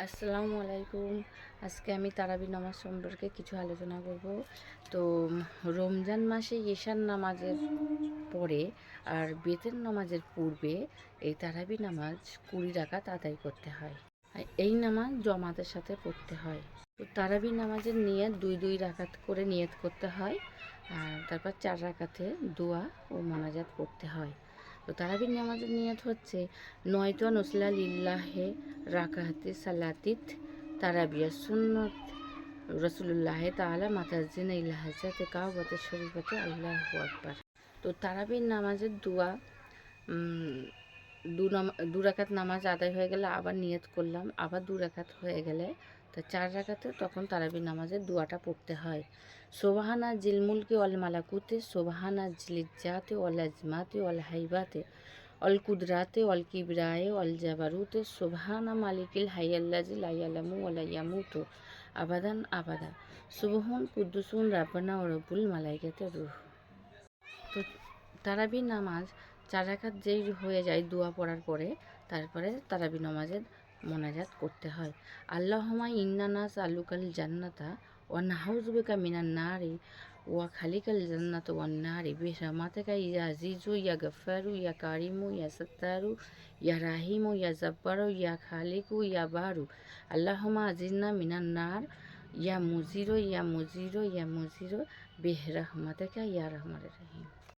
আসসালামু আলাইকুম। আজকে আমি তারাবি নামাজ সম্পর্কে কিছু আলোচনা করব। তো, রমজান মাসে ঈশান নামাজের পরে আর বেতের নামাজের পূর্বে এই তারাবি নামাজ কুড়ি রাকাত আদায় করতে হয়। এই নামাজ জমাতের সাথে পড়তে হয়। তো, তারাবি নামাজের নিয়ত দুই দুই রাকাত করে নিয়ত করতে হয়। আর তারপর চার রাকাতে দোয়া ও মোনাজাত পড়তে হয়। তো তারাবির নামাজের নিয়ত হচ্ছে নয়তো নসলা লিল্লাহে রাকাহাতে সালাতিত তারাবিয়া সুন্নত। রসুল্লাহ তালা মাতাজিন ইলাহাজাতে কাবতে শরীফতে আল্লাহ আকবার। তো তারাবির নামাজের দোয়া দু নাম- দু রাকাত নামাজ আদায় হয়ে গেলে আবার নিয়ত করলাম, আবার দু রাকাত হয়ে গেলে তা চার রাকাতে তখন তারাবির নামাজের দোয়াটা পড়তে হয়। সোবাহানা জিলমুলকে অল মালাকুতে, সোবাহানা জিলিজাতে অল আজমাতে অল হাইবাতে অল কুদরাতে অল কিবরায়ে অল জাবারুতে, সোবাহানা মালিকিল হাইয়াল্লাজি লাইয়ালামু ওলাইয়ামুতো আবাদান আবাদা। সুবহুন কুদ্দুসুন রাব্বানা ও রব্বুল মালাইকাতে রুহ। তো তারাবি নামাজ চার রাকাত যেই হয়ে যায় দোয়া পড়ার পরে, তারপরে তারাবি নামাজের মোনাজাত করতে হয়। আল্লাহমা ইন্নানাস আলুকাল জান্নাতা ও নাহাউজুবিকা মিনান নারি ওয়া খালিকাল জান্নাত ওয়ান নারি বিশামাতাকা ইয়া আজিজু, ইয়া গফারু ইয়া কারিমু, ইয়া সত্তারু, ইয়া রাহিমু, ইয়া জব্বারু, ইয়া খালিকু, ইয়া বারু। আল্লাহমা আজিজনা মিনান নার, ইয়া মুজিরো ইয়া মুজিরো ইয়া মুজিরো বেহরহমাতাকা ইয়া রহমান রহিম।